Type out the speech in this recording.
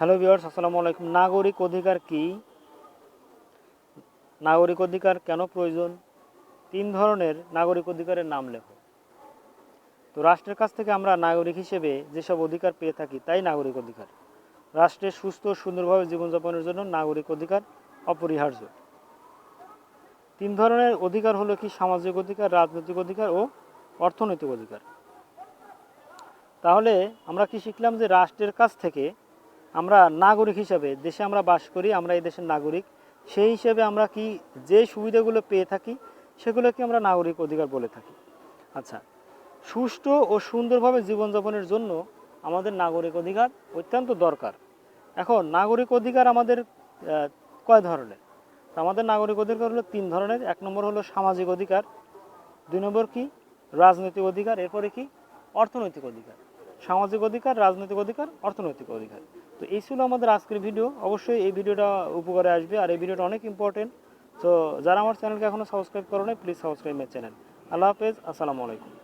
Hello viewers আসসালামু আলাইকুম। নাগরিক অধিকার কি? নাগরিক অধিকার কেন প্রয়োজন? তিন ধরনের নাগরিক অধিকারের নাম লেখো। তো রাষ্ট্রের কাছ থেকে আমরা নাগরিক হিসেবে যেসব অধিকার পেয়ে থাকি, তাই নাগরিক অধিকার। রাষ্ট্রের সুস্থ, সুন্দরভাবে জীবনযাপনের জন্য নাগরিক অধিকার অপরিহার্য। তিন ধরনের অধিকার হলো কি? সামাজিক অধিকার, রাজনৈতিক অধিকার ও অর্থনৈতিক অধিকার। তাহলে আমরা কি শিখলাম যে রাষ্ট্রের কাছ থেকে আমরা নাগরিক হিসাবে দেশে আমরা বাস করি, আমরা এই দেশের নাগরিক। সেই হিসেবে আমরা কি যে সুবিধাগুলো পেয়ে থাকি, সেগুলোকে আমরা নাগরিক অধিকার বলে থাকি। আচ্ছা সুষ্ঠু ও সুন্দরভাবে জীবনযাপনের জন্য আমাদের নাগরিক অধিকার অত্যন্ত দরকার। এখন, নাগরিক অধিকার আমাদের কয় ধরনের? আমাদের নাগরিক অধিকার হলো তিন ধরনের। এক নম্বর হলো সামাজিক অধিকার, দুই নম্বর কি? রাজনৈতিক অধিকার, এরপরে কি? অর্থনৈতিক অধিকার। সামাজিক অধিকার, রাজনৈতিক অধিকার, অর্থনৈতিক অধিকার। তো এই ছিল আমাদের আজকের ভিডিও। অবশ্যই এই ভিডিওটা উপকারে আসবে আর এই ভিডিওটা অনেক ইম্পর্টেন্ট তো যারা আমার চ্যানেলকে এখনও সাবস্ক্রাইব করো না প্লিজ সাবস্ক্রাইব মাই চ্যানেল আল্লাহ হাফেজ, আসসালামু আলাইকুম।